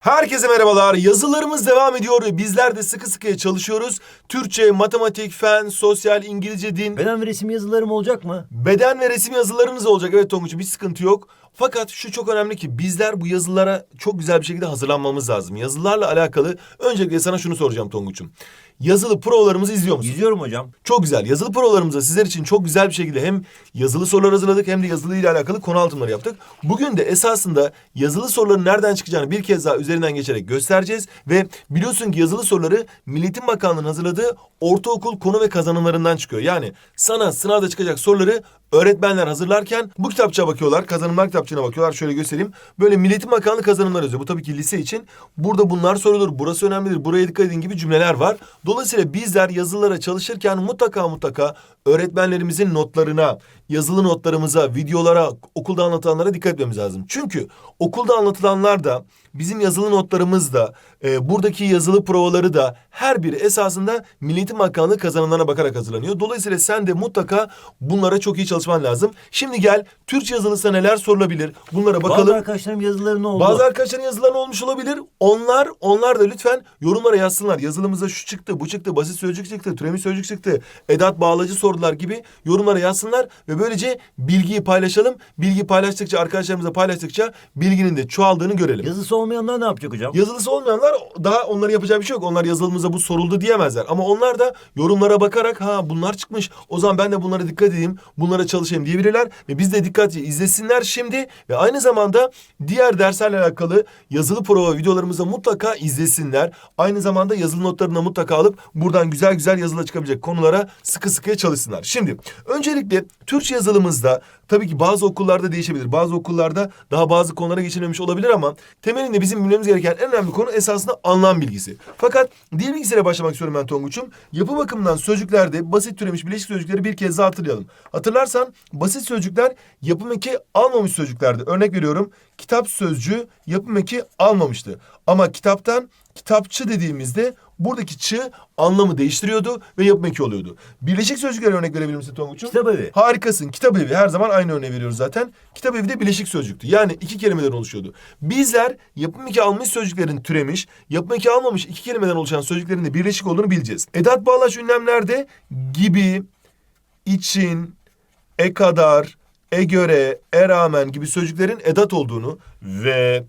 Herkese merhabalar. Yazılarımız devam ediyor. Bizler de sıkı sıkıya çalışıyoruz. Türkçe, matematik, fen, sosyal, İngilizce, din, Beden ve resim yazılarım olacak mı? beden ve resim yazılarınız olacak. Evet Tonguç'um bir sıkıntı yok. Fakat şu çok önemli ki bizler bu yazılara çok güzel bir şekilde hazırlanmamız lazım. Yazılarla alakalı öncelikle sana şunu soracağım Tonguç'um. Yazılı provalarımızı izliyor musun? İzliyorum hocam. Çok güzel. Yazılı provalarımızda sizler için çok güzel bir şekilde hem yazılı sorular hazırladık hem de yazılı ile alakalı konu altımları yaptık. Bugün de esasında yazılı soruların nereden çıkacağını bir kez daha üzerinden geçerek göstereceğiz. Ve biliyorsun ki yazılı soruları Milliyetin Bakanlığı'nın hazırladığı ortaokul konu ve kazanımlarından çıkıyor. Yani sana sınavda çıkacak soruları öğretmenler hazırlarken bu kitapçığa bakıyorlar. Kazanımlar kitapçığına bakıyorlar. Şöyle göstereyim. Böyle Milliyetin Bakanlığı kazanımlar yazıyor. Bu tabii ki lise için. Burada bunlar sorulur. Burası önemlidir. Buraya dikkat edin gibi cümleler var. Dolayısıyla bizler yazılara çalışırken mutlaka mutlaka öğretmenlerimizin notlarına, yazılı notlarımıza, videolara, okulda anlatılanlara dikkat etmemiz lazım. Çünkü okulda anlatılanlar da bizim yazılı notlarımız da e, buradaki yazılı provaları da her biri esasında Milli Eğitim Bakanlığı kazanımlarına bakarak hazırlanıyor. Dolayısıyla sen de mutlaka bunlara çok iyi çalışman lazım. Şimdi gel Türkçe yazılısına neler sorulabilir? Bunlara bakalım. Bazı arkadaşlarım yazıları ne oldu? Bazı arkadaşların yazıları olmuş olabilir. Onlar onlar da lütfen yorumlara yazsınlar. Yazılımıza şu çıktı, bu çıktı, basit sözcük çıktı, türemiş sözcük çıktı, edat bağlacı sordular gibi yorumlara yazsınlar ve böylece bilgiyi paylaşalım. Bilgi paylaştıkça arkadaşlarımıza paylaştıkça bilginin de çoğaldığını görelim. Yazısı olmayanlar ne yapacak hocam? Yazılısı olmayanlar daha onların yapacağı bir şey yok. Onlar yazılımıza bu soruldu diyemezler. Ama onlar da yorumlara bakarak ha bunlar çıkmış. O zaman ben de bunlara dikkat edeyim. Bunlara çalışayım diyebilirler. Ve biz de dikkatli izlesinler şimdi. Ve aynı zamanda diğer derslerle alakalı yazılı prova videolarımızı mutlaka izlesinler. Aynı zamanda yazılı notlarını mutlaka alıp buradan güzel güzel yazıla çıkabilecek konulara sıkı sıkıya çalışsınlar. Şimdi öncelikle Türkçe yazılımızda tabii ki bazı okullarda değişebilir. Bazı okullarda daha bazı konulara geçilmemiş olabilir ama temelinde bizim bilmemiz gereken en önemli konu esasında anlam bilgisi. Fakat dil bilgisiyle başlamak istiyorum ben Tonguç'um. Yapı bakımından sözcüklerde basit türemiş bileşik sözcükleri bir kez daha hatırlayalım. Hatırlarsan basit sözcükler yapım eki almamış sözcüklerdi. Örnek veriyorum kitap sözcüğü yapım eki almamıştı. Ama kitaptan kitapçı dediğimizde buradaki çı anlamı değiştiriyordu ve yapım eki oluyordu. Birleşik sözcükler örnek verebilir misin Tonguç'um? Kitap evi. Harikasın. Kitap evi her zaman aynı örneği veriyoruz zaten. Kitap evi de bileşik sözcüktü. Yani iki kelimeden oluşuyordu. Bizler yapım eki almış sözcüklerin türemiş, yapım eki almamış iki kelimeden oluşan sözcüklerin de birleşik olduğunu bileceğiz. Edat bağlaç ünlemlerde gibi, için, e kadar, e göre, e rağmen gibi sözcüklerin edat olduğunu ve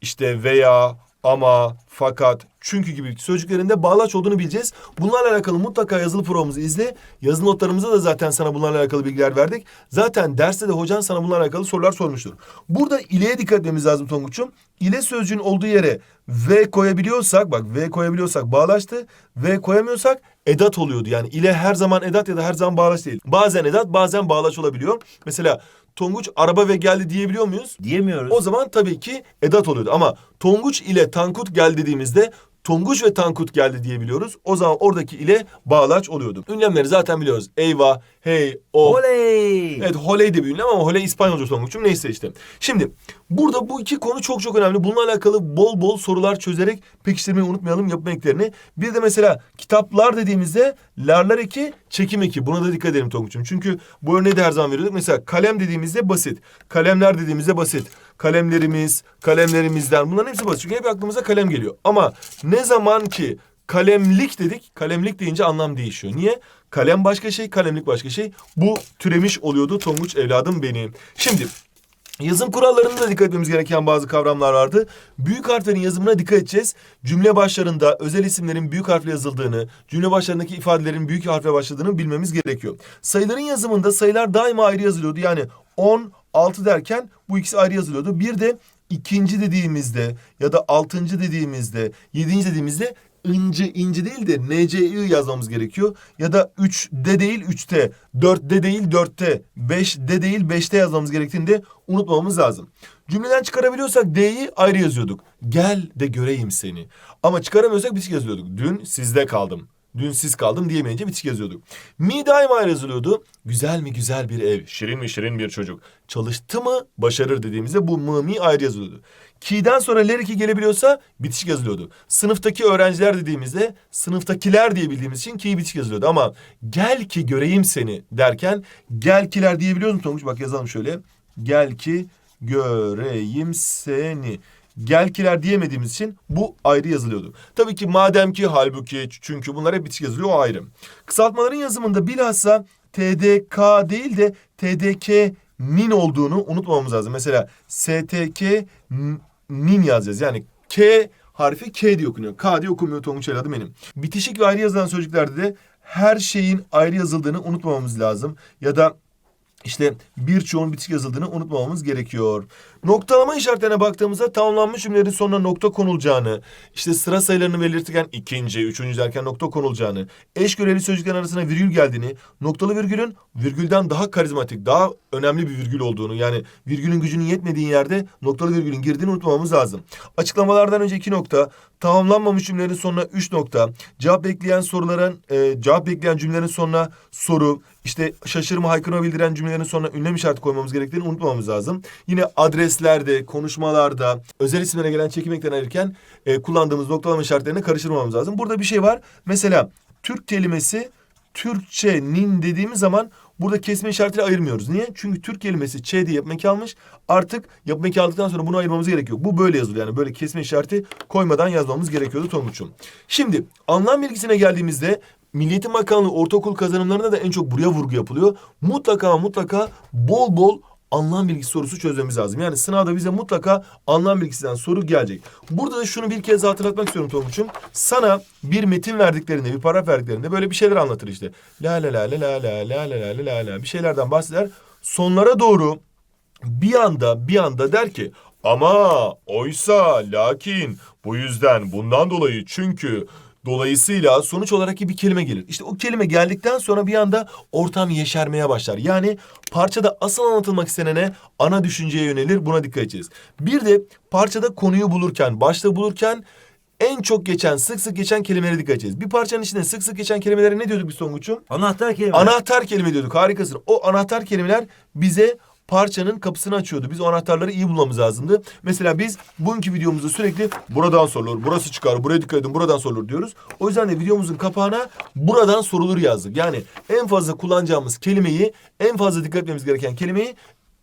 işte veya, ama, fakat, çünkü gibi sözcüklerin de bağlaç olduğunu bileceğiz. Bunlarla alakalı mutlaka yazılı programımızı izle. Yazılı notlarımızda da zaten sana bunlarla alakalı bilgiler verdik. Zaten derste de hocan sana bunlarla alakalı sorular sormuştur. Burada ileye dikkat etmemiz lazım Tonguç'um. İle sözcüğün olduğu yere V koyabiliyorsak, bak V koyabiliyorsak bağlaçtı. V koyamıyorsak edat oluyordu. Yani ile her zaman edat ya da her zaman bağlaç değil. Bazen edat bazen bağlaç olabiliyor. Mesela Tonguç araba ve geldi diyebiliyor muyuz? Diyemiyoruz. O zaman tabii ki edat oluyordu. Ama Tonguç ile Tankut gel dediğimizde Tonguç ve Tankut geldi diyebiliyoruz. O zaman oradaki ile bağlaç oluyordu. Ünlemleri zaten biliyoruz. Eyvah, hey, o. Oley! Evet holey de bir ünlem ama holey İspanyolca Tonguç'um neyse işte. Şimdi burada bu iki konu çok çok önemli. Bununla alakalı bol bol sorular çözerek pekiştirmeyi unutmayalım yapma eklerini. Bir de mesela kitaplar dediğimizde larlar eki çekim eki. Buna da dikkat edelim Tonguç'um. Çünkü bu örneği de her zaman veriyorduk. Mesela kalem dediğimizde basit. Kalemler dediğimizde basit. Kalemlerimiz, kalemlerimizden bunların hepsi basit. Çünkü hep aklımıza kalem geliyor. Ama ne zaman ki kalemlik dedik. Kalemlik deyince anlam değişiyor. Niye? Kalem başka şey, kalemlik başka şey. Bu türemiş oluyordu Tonguç evladım benim. Şimdi Yazım kurallarında da dikkat etmemiz gereken bazı kavramlar vardı. Büyük harflerin yazımına dikkat edeceğiz. Cümle başlarında özel isimlerin büyük harfle yazıldığını, cümle başlarındaki ifadelerin büyük harfle başladığını bilmemiz gerekiyor. Sayıların yazımında sayılar daima ayrı yazılıyordu. Yani 10, 6 derken bu ikisi ayrı yazılıyordu. Bir de ikinci dediğimizde ya da altıncı dediğimizde, yedinci dediğimizde ince ince değil de NCI yazmamız gerekiyor. Ya da 3'de değil 3'te, 4'de değil 4'te, 5'de değil 5'te yazmamız gerektiğini de unutmamamız lazım. Cümleden çıkarabiliyorsak D'yi ayrı yazıyorduk. Gel de göreyim seni. Ama çıkaramıyorsak bitişik yazıyorduk. Dün sizde kaldım. Dün siz kaldım diyemeyince bitişik yazıyorduk. Mi daima yazılıyordu. Güzel mi güzel bir ev, şirin mi şirin bir çocuk. Çalıştı mı başarır dediğimizde bu mı mi ayrı yazılıyordu. Ki'den sonra ler gelebiliyorsa bitişik yazılıyordu. Sınıftaki öğrenciler dediğimizde sınıftakiler diye bildiğimiz için ki bitişik yazılıyordu. Ama gel ki göreyim seni derken gel kiler diyebiliyor musun Tonguç? Bak yazalım şöyle. Gel ki göreyim seni. Gelkiler diyemediğimiz için bu ayrı yazılıyordu. Tabii ki madem ki halbuki çünkü bunlar hep bitişik yazılıyor o ayrı. Kısaltmaların yazımında bilhassa TDK değil de TDK'nin olduğunu unutmamamız lazım. Mesela STK'nin yazacağız. Yani K harfi K diye okunuyor. K diye okumuyor Tonguç El adı benim. Bitişik ve ayrı yazılan sözcüklerde de her şeyin ayrı yazıldığını unutmamamız lazım. Ya da işte birçoğun bitişik yazıldığını unutmamamız gerekiyor. Noktalama işaretlerine baktığımızda tamamlanmış cümlelerin sonuna nokta konulacağını, işte sıra sayılarını belirtirken ikinci, üçüncü derken nokta konulacağını, eş göreli sözcüklerin arasına virgül geldiğini, noktalı virgülün virgülden daha karizmatik, daha önemli bir virgül olduğunu yani virgülün gücünün yetmediği yerde noktalı virgülün girdiğini unutmamamız lazım. Açıklamalardan önce iki nokta, tamamlanmamış cümlelerin sonuna üç nokta, cevap bekleyen soruların, e, cevap bekleyen cümlelerin sonuna soru, işte şaşırma haykırma bildiren cümlelerin sonuna ünlem işareti koymamız gerektiğini unutmamamız lazım. Yine adreslerde, konuşmalarda, özel isimlere gelen çekim eklerini ayırırken e, kullandığımız noktalama işaretlerini karıştırmamamız lazım. Burada bir şey var. Mesela Türk kelimesi Türkçenin dediğimiz zaman burada kesme işaretiyle ayırmıyoruz. Niye? Çünkü Türk kelimesi Ç diye yapım eki almış. Artık yapım eki aldıktan sonra bunu ayırmamız gerekiyor. Bu böyle yazılıyor. Yani böyle kesme işareti koymadan yazmamız gerekiyordu Tonguç'um. Şimdi anlam bilgisine geldiğimizde Milli Eğitim Bakanlığı ortaokul kazanımlarında da en çok buraya vurgu yapılıyor. Mutlaka mutlaka bol bol anlam bilgisi sorusu çözmemiz lazım. Yani sınavda bize mutlaka anlam bilgisinden soru gelecek. Burada da şunu bir kez hatırlatmak istiyorum Tonguç'um. Sana bir metin verdiklerinde, bir paragraf verdiklerinde böyle bir şeyler anlatır işte. La la la la la la la la la la la bir şeylerden bahseder. Sonlara doğru bir anda bir anda der ki ama oysa lakin bu yüzden bundan dolayı çünkü dolayısıyla sonuç olarak bir kelime gelir. İşte o kelime geldikten sonra bir anda ortam yeşermeye başlar. Yani parçada asıl anlatılmak istenene ana düşünceye yönelir buna dikkat edeceğiz. Bir de parçada konuyu bulurken başta bulurken en çok geçen sık sık geçen kelimelere dikkat edeceğiz. Bir parçanın içinde sık sık geçen kelimelere ne diyorduk biz Tonguç'um? Anahtar kelime. Anahtar kelime diyorduk. Harikasın. O anahtar kelimeler bize parçanın kapısını açıyordu. Biz o anahtarları iyi bulmamız lazımdı. Mesela biz bugünkü videomuzda sürekli buradan sorulur, burası çıkar, buraya dikkat edin, buradan sorulur diyoruz. O yüzden de videomuzun kapağına buradan sorulur yazdık. Yani en fazla kullanacağımız kelimeyi, en fazla dikkat etmemiz gereken kelimeyi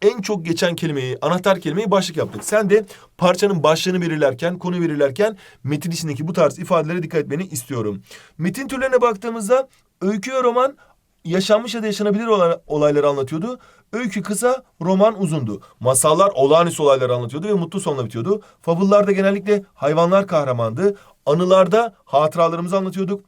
en çok geçen kelimeyi, anahtar kelimeyi başlık yaptık. Sen de parçanın başlığını belirlerken, konu belirlerken metin içindeki bu tarz ifadelere dikkat etmeni istiyorum. Metin türlerine baktığımızda öykü ve roman yaşanmış ya da yaşanabilir olan olayları anlatıyordu. Öykü kısa, roman uzundu. Masallar olağanüstü olayları anlatıyordu ve mutlu sonla bitiyordu. Fabullarda genellikle hayvanlar kahramandı. Anılarda hatıralarımızı anlatıyorduk.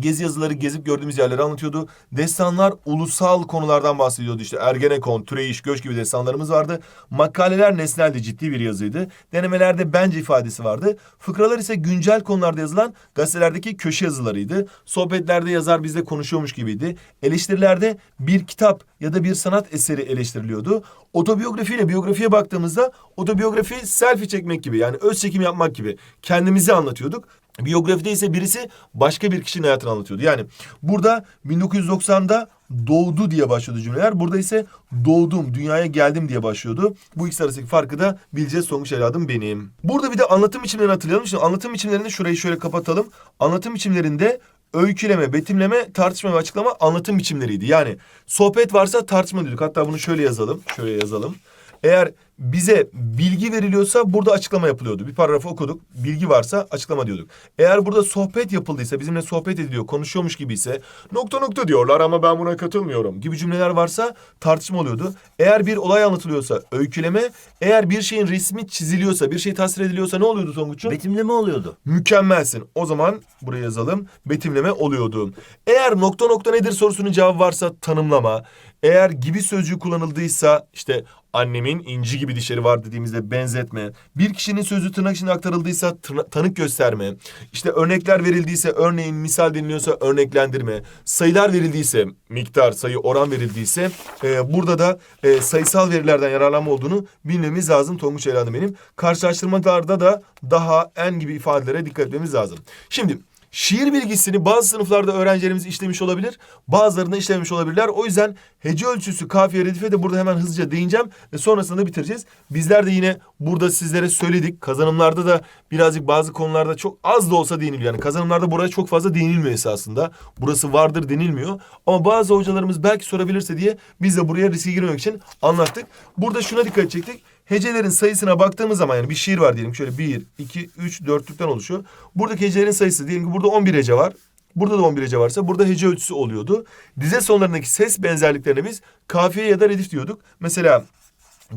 Gezi yazıları gezip gördüğümüz yerleri anlatıyordu. Destanlar ulusal konulardan bahsediyordu. İşte Ergenekon, Türeyiş, Göç gibi destanlarımız vardı. Makaleler nesneldi, ciddi bir yazıydı. Denemelerde bence ifadesi vardı. Fıkralar ise güncel konularda yazılan gazetelerdeki köşe yazılarıydı. Sohbetlerde yazar bizle konuşuyormuş gibiydi. Eleştirilerde bir kitap ya da bir sanat eseri eleştiriliyordu. Otobiyografi ile biyografiye baktığımızda otobiyografi selfie çekmek gibi yani öz çekim yapmak gibi kendimizi anlatıyorduk. Biyografide ise birisi başka bir kişinin hayatını anlatıyordu. Yani burada 1990'da doğdu diye başlıyordu cümleler. Burada ise doğdum, dünyaya geldim diye başlıyordu. Bu ikisi arasındaki farkı da bileceğiz sonuç evladım benim. Burada bir de anlatım biçimlerini hatırlayalım. Şimdi anlatım biçimlerinde şurayı şöyle kapatalım. Anlatım biçimlerinde öyküleme, betimleme, tartışma ve açıklama anlatım biçimleriydi. Yani sohbet varsa tartışma diyorduk. Hatta bunu şöyle yazalım. Şöyle yazalım. Eğer bize bilgi veriliyorsa burada açıklama yapılıyordu. Bir paragrafı okuduk. Bilgi varsa açıklama diyorduk. Eğer burada sohbet yapıldıysa, bizimle sohbet ediliyor, konuşuyormuş gibi ise nokta nokta diyorlar ama ben buna katılmıyorum gibi cümleler varsa tartışma oluyordu. Eğer bir olay anlatılıyorsa öyküleme, eğer bir şeyin resmi çiziliyorsa, bir şey tasvir ediliyorsa ne oluyordu Tonguç'um? Betimleme oluyordu. Mükemmelsin. O zaman buraya yazalım. Betimleme oluyordu. Eğer nokta nokta nedir sorusunun cevabı varsa tanımlama. Eğer gibi sözcüğü kullanıldıysa işte annemin inci gibi dişleri var dediğimizde benzetme. Bir kişinin sözü tırnak içinde aktarıldıysa tırna- tanık gösterme. İşte örnekler verildiyse örneğin misal deniliyorsa örneklendirme. Sayılar verildiyse miktar, sayı, oran verildiyse e, burada da e, sayısal verilerden yararlanma olduğunu bilmemiz lazım Tonguç Evladım benim. Karşılaştırmalarda da daha en gibi ifadelere dikkat etmemiz lazım. Şimdi Şiir bilgisini bazı sınıflarda öğrencilerimiz işlemiş olabilir. Bazılarında işlememiş olabilirler. O yüzden hece ölçüsü, kafiye, redife de burada hemen hızlıca değineceğim. Ve sonrasında bitireceğiz. Bizler de yine burada sizlere söyledik. Kazanımlarda da birazcık bazı konularda çok az da olsa değiniliyor. Yani kazanımlarda buraya çok fazla değinilmiyor esasında. Burası vardır denilmiyor. Ama bazı hocalarımız belki sorabilirse diye biz de buraya riske girmemek için anlattık. Burada şuna dikkat edecektik. Hecelerin sayısına baktığımız zaman yani bir şiir var diyelim. Şöyle 1, 2, 3, 4'lükten oluşuyor. Buradaki hecelerin sayısı diyelim ki burada 11 hece var. Burada da 11 hece varsa burada hece ölçüsü oluyordu. Dize sonlarındaki ses benzerliklerine biz kafiye ya da redif diyorduk. Mesela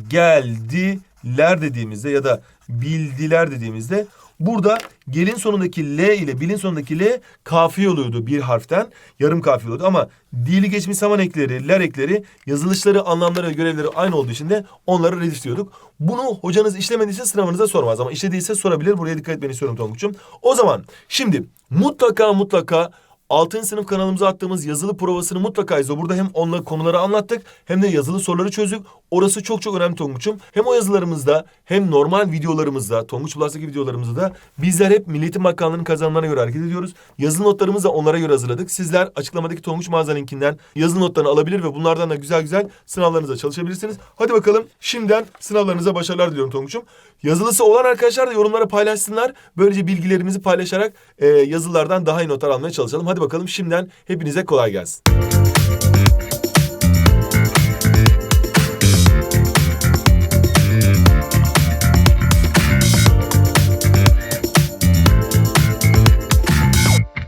geldiler dediğimizde ya da bildiler dediğimizde burada gelin sonundaki L ile bilin sonundaki L kafiye oluyordu bir harften. Yarım kafiye oluyordu ama dili geçmiş zaman ekleri, ler ekleri yazılışları, anlamları görevleri aynı olduğu için de onları redif. Bunu hocanız işlemediyse sınavınıza sormaz ama işlediyse sorabilir. Buraya dikkat etmeni istiyorum Tonguç'um. O zaman şimdi mutlaka mutlaka 6. sınıf kanalımıza attığımız yazılı provasını mutlaka izle. Burada hem onunla konuları anlattık hem de yazılı soruları çözdük. Orası çok çok önemli Tonguç'um. Hem o yazılarımızda hem normal videolarımızda, Tonguç Plus'taki videolarımızda da bizler hep Milliyetin Bakanlığı'nın kazanımlarına göre hareket ediyoruz. Yazılı notlarımızı da onlara göre hazırladık. Sizler açıklamadaki Tonguç mağaza linkinden yazılı notlarını alabilir ve bunlardan da güzel güzel sınavlarınıza çalışabilirsiniz. Hadi bakalım şimdiden sınavlarınıza başarılar diliyorum Tonguç'um. Yazılısı olan arkadaşlar da yorumlara paylaşsınlar. Böylece bilgilerimizi paylaşarak e, yazılardan daha iyi notlar almaya çalışalım. Hadi bakalım şimdiden hepinize kolay gelsin.